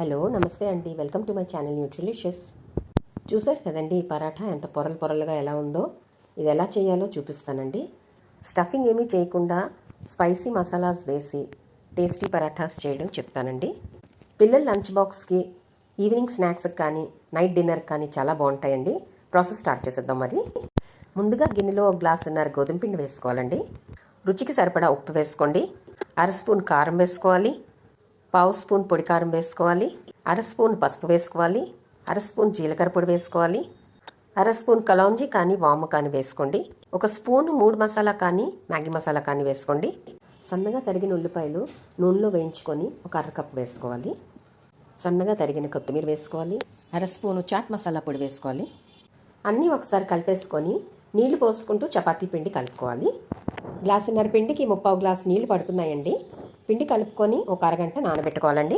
Hello నమస్తే అండి. Welcome to my channel Nutrilicious. చూసారు కదండి ఈ పరాఠా ఎంత పొరలు పొరలుగా ఎలా ఉందో? ఇది ఎలా చేయాలో చూపిస్తానండి. స్టఫింగ్ ఏమీ చేయకుండా స్పైసీ మసాలాస్ వేసి టేస్టీ పరాఠాస్ చేయడం చెప్తానండి. పిల్లల లంచ్ బాక్స్కి ఈవినింగ్ స్నాక్స్కి కానీ నైట్ డిన్నర్ కానీ చాలా బాగుంటాయండి. ప్రాసెస్ స్టార్ట్ చేసేద్దాం మరి. ముందుగా గిన్నెలో ఒక గ్లాసున్నర గోధుమ పిండి వేసుకోవాలండి. రుచికి సరిపడా ఉప్పు వేసుకోండి. అర స్పూన్ కారం వేసుకోవాలి. పావు స్పూన్ పొడి కారం వేసుకోవాలి. అర స్పూన్ పసుపు వేసుకోవాలి. అర స్పూన్ జీలకర్ర పొడి వేసుకోవాలి. అర స్పూన్ కలౌంజీ కానీ వాము కానీ వేసుకోండి. ఒక స్పూన్ మూడు మసాలా కానీ మ్యాగీ మసాలా కానీ వేసుకోండి. సన్నగా తరిగిన ఉల్లిపాయలు నూనెలో వేయించుకొని ఒక అరకప్పు వేసుకోవాలి. సన్నగా తరిగిన కొత్తిమీర వేసుకోవాలి. అర స్పూను చాట్ మసాలా పొడి వేసుకోవాలి. అన్నీ ఒకసారి కలిపేసుకొని నీళ్ళు పోసుకుంటూ చపాతీ పిండి కలుపుకోవాలి. గ్లాసున్నర పిండికి ముప్పావు గ్లాస్ నీళ్ళు పడుతున్నాయండి. పిండి కలుపుకొని ఒక అరగంట నానబెట్టుకోవాలండి.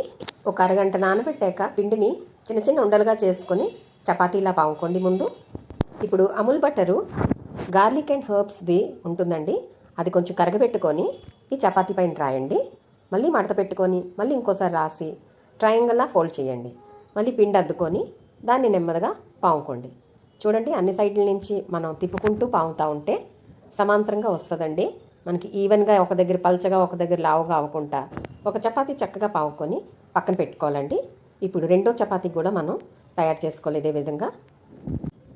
ఒక అరగంట నానబెట్టాక పిండిని చిన్న చిన్న ఉండలుగా చేసుకొని చపాతీలా పాముకోండి ముందు. ఇప్పుడు అమూల్ బట్టరు గార్లిక్ అండ్ హర్బ్స్ది ఉంటుందండి. అది కొంచెం కరగబెట్టుకొని ఈ చపాతీ పైన రాయండి. మళ్ళీ మడత పెట్టుకొని మళ్ళీ ఇంకోసారి రాసి ట్రయాంగిల్లా ఫోల్డ్ చేయండి. మళ్ళీ పిండి అద్దుకొని దాన్ని నెమ్మదిగా పాముకోండి. చూడండి అన్ని సైడ్ల నుంచి మనం తిప్పుకుంటూ పాముతూ ఉంటే సమాంతరంగా వస్తుందండి. మనకి ఈవెన్గా ఒక దగ్గర పలచగా ఒక దగ్గర లావుగా అవ్వకుండా ఒక చపాతీ చక్కగా పావుకొని పక్కన పెట్టుకోవాలండి. ఇప్పుడు రెండో చపాతీ కూడా మనం తయారు చేసుకోవాలి ఇదే విధంగా.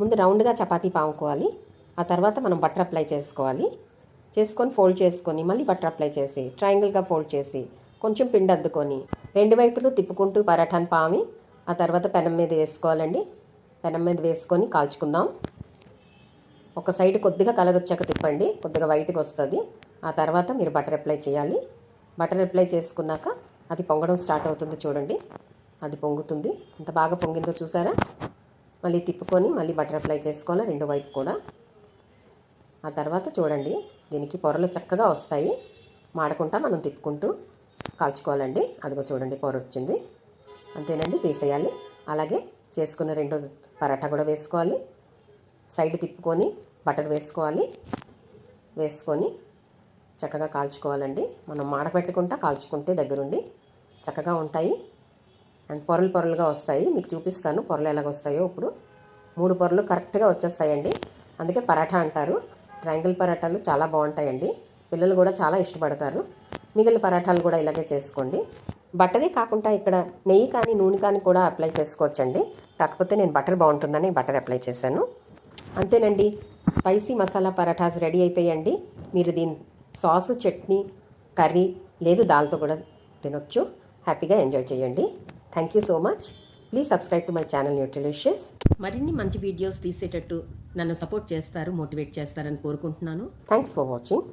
ముందు రౌండ్గా చపాతీ పాముకోవాలి ఆ తర్వాత మనం బటర్ అప్లై చేసుకోవాలి. చేసుకొని ఫోల్డ్ చేసుకొని మళ్ళీ బటర్ అప్లై చేసి ట్రయాంగిల్గా ఫోల్డ్ చేసి కొంచెం పిండి అద్దుకొని రెండు వైపులు తిప్పుకుంటూ పరాఠాన్ని పామి ఆ తర్వాత పెనం మీద వేసుకోవాలండి. పెనం మీద వేసుకొని కాల్చుకుందాం. ఒక సైడ్ కొద్దిగా కలర్ వచ్చాక తిప్పండి కొద్దిగా వైట్గా వస్తుంది. ఆ తర్వాత మీరు బటర్ అప్లై చేయాలి. బటర్ అప్లై చేసుకున్నాక అది పొంగడం స్టార్ట్ అవుతుంది చూడండి. అది పొంగుతుంది. ఎంత బాగా పొంగిందో చూసారా? మళ్ళీ తిప్పుకొని మళ్ళీ బటర్ అప్లై చేసుకోవాలి? రెండు వైపు కూడా. ఆ తర్వాత చూడండి దీనికి పొరలు చక్కగా వస్తాయి. మాడకుండా మనం తిప్పుకుంటూ కాల్చుకోవాలండి. అదిగో చూడండి పొర వచ్చింది. అంతేనండి తీసేయాలి. అలాగే చేసుకున్న రెండో పరాటా కూడా వేసుకోవాలి. సైడ్ తిప్పుకొని బటర్ వేసుకోవాలి. వేసుకొని చక్కగా కాల్చుకోవాలండి. మనం మాడపెట్టుకుంటా కాల్చుకుంటే దగ్గరుండి చక్కగా ఉంటాయి. అండ్ పొరలు పొరలుగా వస్తాయి. మీకు చూపిస్తాను పొరలు ఎలాగ వస్తాయో ఇప్పుడు. మూడు పొరలు కరెక్ట్గా వచ్చేస్తాయండి. అందుకే పరాఠా అంటారు. ట్రయాంగిల్ పరాఠాలు చాలా బాగుంటాయండి. పిల్లలు కూడా చాలా ఇష్టపడతారు. మిగిలిన పరాఠాలు కూడా ఇలాగే చేసుకోండి. బట్టరే కాకుండా ఇక్కడ నెయ్యి కానీ నూనె కానీ కూడా అప్లై చేసుకోవచ్చండి. కాకపోతే నేను బటర్ బాగుంటుందని బటర్ అప్లై చేశాను. అంతేనండి. స్పైసీ మసాలా పరాఠాస్ రెడీ అయిపోయండి. మీరు దీని సాసు చట్నీ కర్రీ లేదు దాల్తో కూడా తినొచ్చు. హ్యాపీగా ఎంజాయ్ చేయండి. Thank you so much. Please subscribe to my channel Nutrilicious మరిన్ని మంచి వీడియోస్ తీసేటట్టు నన్ను సపోర్ట్ చేస్తారు మోటివేట్ చేస్తారని కోరుకుంటున్నాను. Thanks for watching